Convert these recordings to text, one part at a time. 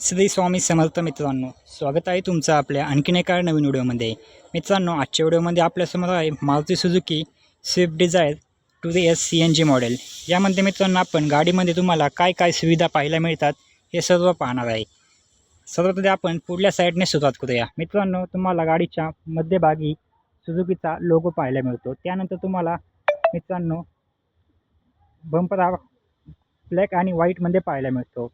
श्री स्वामी समर्थ मित्रांनो स्वागत आहे तुमचं आपल्या आणखीन एका नवीन व्हिडिओमध्ये. मित्रांनो आजच्या व्हिडिओमध्ये आपल्यासमोर आहे Maruti Suzuki Swift Dzire tour the S C N G model यामध्ये मित्रांनो आपण गाडीमध्ये तुम्हाला काय काय सुविधा पाहायला मिळतात हे सर्व पाहणार आहे. सर्वात आपण पुढल्या साईडने सुरुवात करूया. मित्रांनो तुम्हाला गाडीच्या मध्यभागी सुझुकीचा लोगो पाहायला मिळतो. त्यानंतर तुम्हाला मित्रांनो बंपर हा ब्लॅक आणि व्हाईटमध्ये पाहायला मिळतो.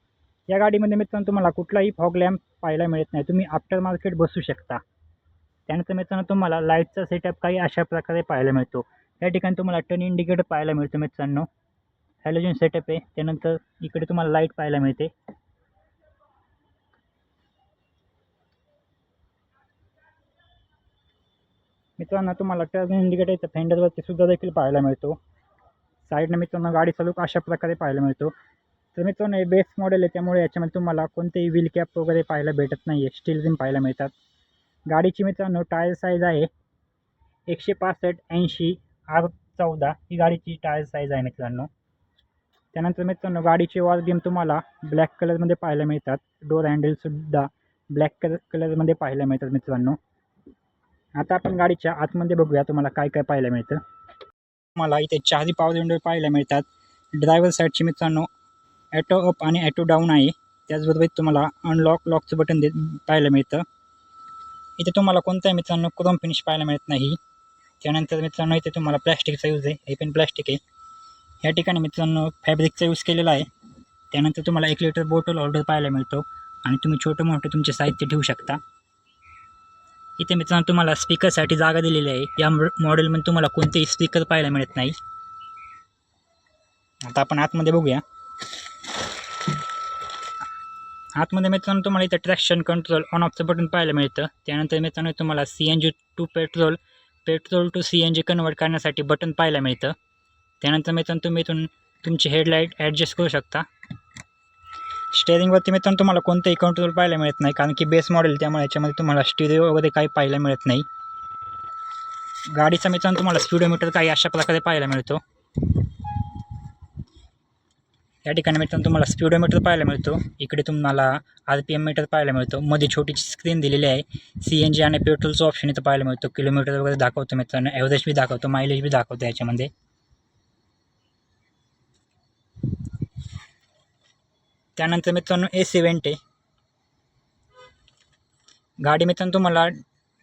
या गाडीमध्ये मित्रांनो तुम्हाला कुठलाही फॉग लॅम्प पाहायला मिळत नाही. तुम्ही आफ्टर मार्केट बसू शकता. त्यानंतर मित्रांनो तुम्हाला लाईटचा सेटअप काही अशा प्रकारे पाहायला मिळतो. या ठिकाणी तुम्हाला टर्न इंडिकेटर पाहायला मिळतो मित्रांनो. हॅलोजन सेटअप आहे. त्यानंतर इकडे तुम्हाला लाइट पाहायला मिळते. मित्रांनो तुम्हाला टर्न इंडिकेटर इथं फेंडरवरती सुद्धा देखील पाहायला मिळतो. साईडनं मित्रांनो गाडी चालू अशा प्रकारे पाहायला मिळतो. तर मित्रांनो हे बेस्ट मॉडेल आहे. त्यामुळे याच्यामध्ये तुम्हाला कोणतेही व्हील कॅप वगैरे पाहायला भेटत नाही आहे स्टील रिम पाहायला मिळतात. गाडीची मित्रांनो टायर साईज आहे एकशे पासष्ट ऐंशी आर चौदा ही गाडीची टायर साईज आहे मित्रांनो. त्यानंतर मित्रांनो गाडीचे वॉर गेम तुम्हाला ब्लॅक कलरमध्ये पाहायला मिळतात. डोर हँडलसुद्धा ब्लॅक कलर कलरमध्ये पाहायला मिळतात मित्रांनो. आता आपण गाडीच्या आतमध्ये बघूया तुम्हाला काय काय पाहायला मिळतं. तुम्हाला इथे चारही पावर विंडो पाहायला मिळतात. ड्रायव्हर साईडची मित्रांनो ॲटो अप आणि ॲटो डाऊन आहे. त्याचबरोबर तुम्हाला अनलॉक लॉकचं बटन दे पाहायला मिळतं. इथे तुम्हाला कोणत्याही मित्रांनो क्रोम फिनिश पाहायला मिळत नाही. त्यानंतर मित्रांनो इथे तुम्हाला प्लॅस्टिकचा यूज आहे. हे पण प्लॅस्टिक आहे. या ठिकाणी मित्रांनो फॅब्रिकचा यूज केलेला आहे. त्यानंतर तुम्हाला एक लिटर बॉटल ऑर्डर पाहायला मिळतो. आणि तुम्ही छोटं मोठं तुमचे साहित्य ठेवू शकता. इथे मित्रांनो तुम्हाला स्पीकरसाठी जागा दिलेली आहे. या मॉडेलमध्ये तुम्हाला कोणतेही स्पीकर पाहायला मिळत नाही. आता आपण आतमध्ये बघूया. आतमध्ये मित्रांनो तुम्हाला इथं ट्रॅक्शन कंट्रोल ऑन ऑफचं बटन पाहायला मिळतं. त्यानंतर मित्रांनो तुम्हाला C N G to petrol petrol to C N G convert करण्यासाठी बटन पाहायला मिळतं. त्यानंतर मित्रांनो तुम्ही इथून तुमची हेडलाईट ॲडजस्ट करू शकता. स्टेअरिंगवरती मित्रांनो तुम्हाला कोणतंही कंट्रोल पाहायला मिळत नाही कारण की बेस मॉडेल त्यामुळे याच्यामध्ये तुम्हाला स्टिरिओ वगैरे काही पाहायला मिळत नाही. गाडीचा मित्रांनो तुम्हाला स्पीडोमीटर काही अशा प्रकारे पाहायला मिळतो. या ठिकाणी मित्रांनो तुम्हाला स्पीडोमीटर पाहायला मिळतो. इकडे तुम्हाला आर पी एम मीटर पाहायला मिळतो. मध्ये छोटीची स्क्रीन दिलेली आहे. सी एन जी आणि पेट्रोलचं ऑप्शन इथं पाहायला मिळतो. किलोमीटर वगैरे दाखवतो मित्रांनो. ॲव्हरेज बी दाखवतो. मायलेज बी दाखवतो याच्यामध्ये. त्यानंतर मित्रांनो ए सी गाडी मित्रांनो तुम्हाला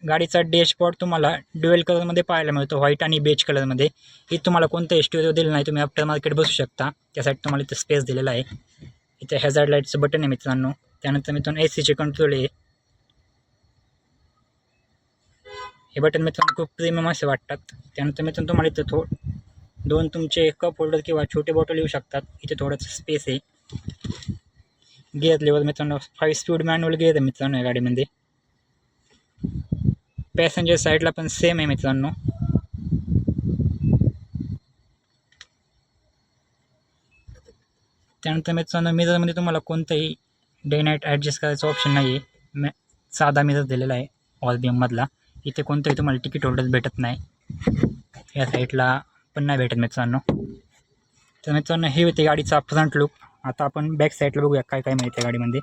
गाडीचा डॅशबोर्ड तुम्हाला ड्युएल कलरमध्ये पाहायला मिळतो व्हाईट आणि बेज कलरमध्ये ही तुम्हाला कोणतं स्टुडिओ दिलं नाही तुम्ही आफ्टर मार्केट बसू शकता. त्यासाठी तुम्हाला इथं स्पेस दिलेला आहे. इथे हॅझार्ड लाईटचं बटन आहे मित्रांनो. त्यानंतर मित्रांनो ए सीचे कंट्रोल आहे. हे बटन मित्रांनो खूप प्रीमियम असे वाटतात. त्यानंतर मित्रांनो तुम्हाला इथं थो दोन तुमचे कप होल्डर किंवा छोटे बॉटल येऊ शकतात. इथे थोडंसं स्पेस आहे. गिअर लेवल मित्रांनो फाईव्ह स्पीड मॅन्युअल गिअर आहे मित्रांनो या गाडीमध्ये. पॅसेंजर साईडला पण सेम आहे मित्रांनो. त्यानंतर मित्रांनो मिररमध्ये तुम्हाला कोणतंही डे नाईट ॲडजस्ट करायचं ऑप्शन नाही आहे मॅ साधा मिरर दिलेला आहे ऑल बीममधला इथे कोणतंही तुम्हाला तिकीट होल्डर भेटत नाही. या साईडला पण नाही भेटत मित्रांनो. तर मित्रांनो हे होते गाडीचा फ्रंट लुक आता आपण बॅक साईडला बघूया काय काय मिळते गाडीमध्ये.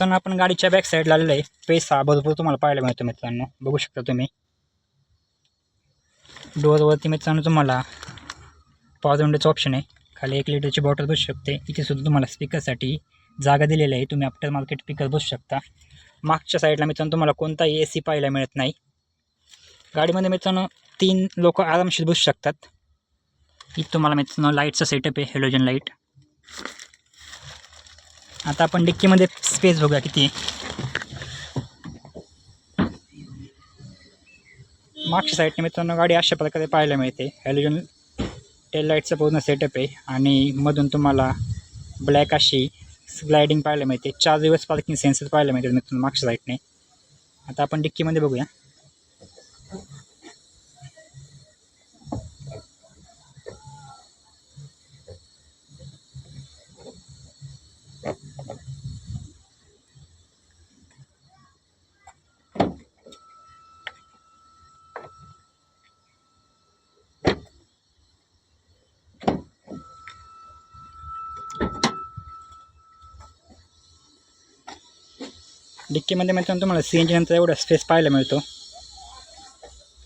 मित्रांनो आपण गाडीच्या बॅक साईडला आलेलं आहे. पैसा भरपूर तुम्हाला पाहायला मिळतो मित्रांनो. बघू शकता तुम्ही. डोअरवरती मित्रांनो तुम्हाला पॉवर विंडोचं ऑप्शन आहे. खाली एक लिटरची बॉटल बसू शकते. इथे सुद्धा तुम्हाला स्पीकरसाठी जागा दिलेली आहे. तुम्ही आफ्टर मार्केट स्पीकर बसू शकता. मागच्या साईडला मित्रांनो तुम्हाला कोणताही ए सी पाहायला मिळत नाही. गाडीमध्ये मित्रांनो तीन लोक आरामशीर बसू शकतात. इथं तुम्हाला मित्रांनो लाईटचा सेटअप आहे हेलोजन लाइट आता आपण डिक्कीमध्ये स्पेस बघूया किती मागच्या साईडने मित्रांनो गाडी अशा प्रकारे पाहायला मिळते. हॅलोजन टेल लाईटचं पूर्ण सेटअप आहे. आणि मधून तुम्हाला ब्लॅक अशी ग्लायडिंग पाहायला मिळते. चार दिवस पार्किंग सेन्सर पाहायला मिळते मित्रांनो मागच्या साईडने आता आपण डिक्कीमध्ये बघूया. डिक्कीमध्ये मित्रांनो तुम्हाला सी एन जी नंतर एवढा स्पेस पाहायला मिळतो.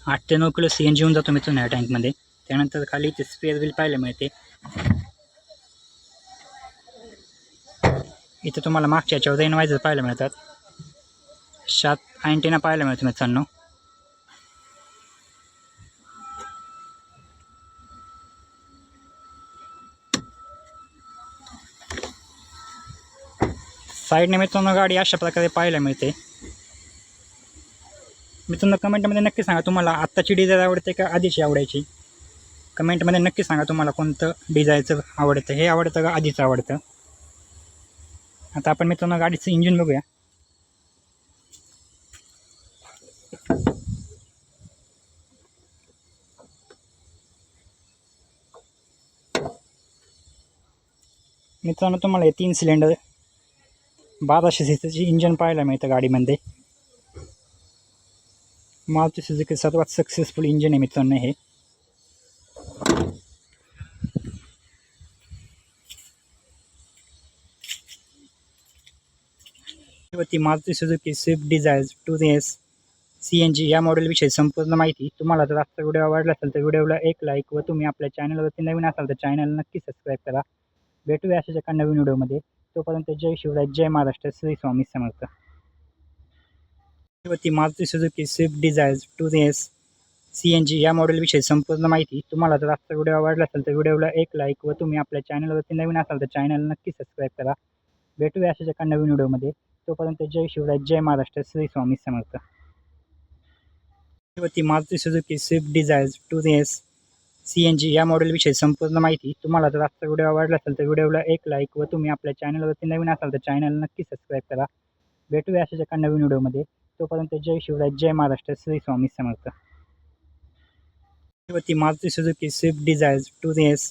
आठ ते नऊ किलो सी एन जी होऊन जातो मित्रांनो ह्या टँकमध्ये त्यानंतर खाली इथे स्पेअर बिल पाहायला मिळते. इथं तुम्हाला मागच्या याच्यावर रेनवायझर पाहायला मिळतात. सात अँटेना पाहायला मिळतो मित्रांनो. साईडने मित्रांनो गाडी अशा प्रकारे पाहायला मिळते. मित्रांनो कमेंटमध्ये नक्की सांगा तुम्हाला आत्ताची डिझाईन आवडते का आधीची आवडायची? कमेंटमध्ये नक्की सांगा तुम्हाला कोणतं डिझायनचं आवडतं हे आवडतं का आधीचं आवडतं? आता आपण मित्रांनो गाडीचं इंजिन बघूया. मित्रांनो तुम्हाला हे तीन सिलेंडर बाराशे सीसीची इंजन पाहायला मिळतं गाडीमध्ये. मारुती सुझुकी सर्वात सक्सेसफुल इंजिन आहे मित्रांनो हे. Maruti Suzuki Swift Dzire tour S C N G या मॉडेलविषयी संपूर्ण माहिती तुम्हाला जर आजचा व्हिडिओ आवडला असेल तर व्हिडिओला एक लाईक व तुम्ही आपल्या चॅनलवरती नवीन असाल तर चॅनल नक्की सबस्क्राईब करा. भेटूया अशाच एका नवीन व्हिडिओमध्ये तोपर्यंत जय शिवराय जय महाराष्ट्र श्री स्वामी समर्थ. ती Maruti Suzuki Swift Dzire tour S C N G या मॉडेलविषयी संपूर्ण माहिती तुम्हाला जर आजचा व्हिडिओ आवडला असेल तर व्हिडिओला एक लाईक व तुम्ही आपल्या चॅनलवरती नवीन असाल तर चॅनल नक्की सबस्क्राईब करा. भेटूया अशाच एका नवीन व्हिडिओमध्ये तोपर्यंत जय शिवराय जय Maharashtra Shri Swami Samarth. Maruti Suzuki Swift Dzire tour S C N G या मॉडेलविषयी संपूर्ण माहिती तुम्हाला जर आजचा व्हिडिओ आवडला असेल तर व्हिडिओला एक लाईक व तुम्ही आपल्या चॅनलवरती नवीन असाल तर चॅनल नक्की सबस्क्राईब करा. भेटूया अशाच एका नवीन व्हिडिओमध्ये तोपर्यंत जय शिवराय जय महाराष्ट्र श्री स्वामी समर्थ. ती Maruti Suzuki Swift Dzire tour S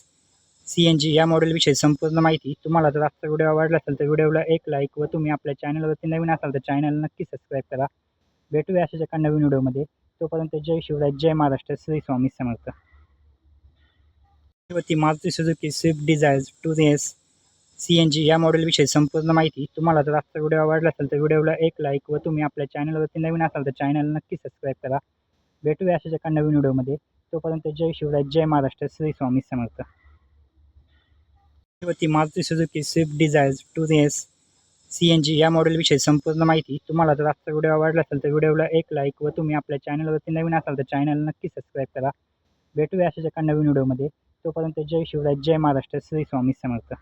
C N G या मॉडेलविषयी संपूर्ण माहिती तुम्हाला जर आजचा व्हिडिओ आवडला असेल तर व्हिडिओला एक लाईक व तुम्ही आपल्या चॅनलवरती नवीन असाल तर चॅनल नक्की सबस्क्राईब करा. भेटूया अशाच एका नवीन व्हिडिओमध्ये तोपर्यंत जय शिवराय जय महाराष्ट्र श्री स्वामी समर्थ. ती Maruti Suzuki Swift Dzire tour S C N G या मॉडेलविषयी संपूर्ण माहिती तुम्हाला जर आजचा व्हिडिओ आवडला असेल तर व्हिडिओला एक लाईक व तुम्ही आपल्या चॅनलवरती नवीन असाल तर चॅनल नक्की सबस्क्राईब करा. भेटूया अशाच एका नवीन व्हिडिओमध्ये तोपर्यंत जय शिवराय जय महाराष्ट्र. श्री स्वामी समर्थ. ती Maruti Suzuki Swift Dzire tour S C N G या मॉडेलविषयी संपूर्ण माहिती तुम्हाला जर आजचा व्हिडिओ आवडला असेल तर व्हिडिओला एक लाईक व तुम्ही आपल्या चॅनलवरती नवीन असाल तर चॅनल नक्की सबस्क्राईब करा. भेटूया अशाच एका नवीन व्हिडिओमध्ये तोपर्यंत जय शिवराज जय महाराष्ट्र. श्री स्वामी समर्थ.